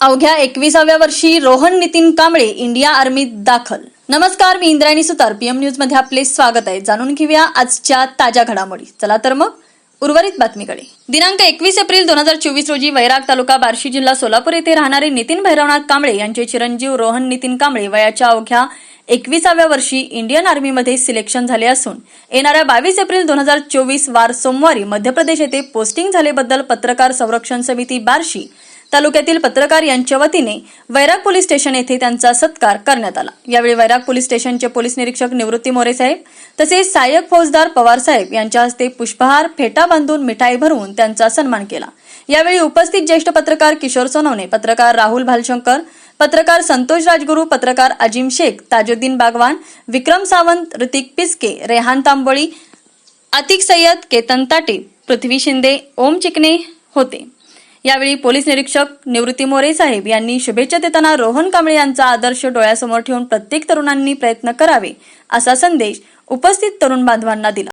अवघ्या एकविसाव्या वर्षी रोहन नितीन कांबळे इंडिया आर्मीत दाखल. नमस्कार मी इंद्रायणी सुतार. पीएम न्यूजमध्ये आपले स्वागत आहे. जाणून घेऊया आजच्या ताज्या घडामोडी. चला तर मग उर्वरित बातमीकडे. दिनांक एकवीस एप्रिल दोन हजार चोवीस रोजी वैराग तालुका बार्शी जिल्हा सोलापूर येथे राहणारे नितीन भैरवनाथ कांबळे यांचे चिरंजीव रोहन नितीन कांबळे वयाच्या अवघ्या एकविसाव्या वर्षी इंडियन आर्मीमध्ये सिलेक्शन झाले असून येणाऱ्या बावीस एप्रिल दोन हजार चोवीस वार सोमवारी मध्य प्रदेश येथे पोस्टिंग झाल्याबद्दल पत्रकार संरक्षण समिती बार्शी तालुक्यातील पत्रकार यांच्या वतीने वैराग पोलीस स्टेशन येथे त्यांचा सत्कार करण्यात आला. यावेळी वैराग पोलीस स्टेशनचे पोलीस निरीक्षक निवृत्ती मोरे साहेब तसेच सहाय्यक फौजदार पवार साहेब यांच्या हस्ते पुष्पहार फेटा बांधून मिठाई भरवून त्यांचा सन्मान केला. यावेळी उपस्थित ज्येष्ठ पत्रकार किशोर सोनवणे पत्रकार राहुल भालशंकर पत्रकार संतोष राजगुरू पत्रकार अजिम शेख ताजुद्दीन बागवान विक्रम सावंत ऋतिक पिस्के रेहान तांबोळी अतिक सय्यद केतन ताटे पृथ्वी शिंदे ओम चिकणे होते. यावेळी पोलीस निरीक्षक निवृत्ती मोरे साहेब यांनी शुभेच्छा देताना रोहन कांबळे यांचा आदर्श डोळ्यासमोर ठेवून प्रत्येक तरुणांनी प्रयत्न करावे असा संदेश उपस्थित तरुण बांधवांना दिला.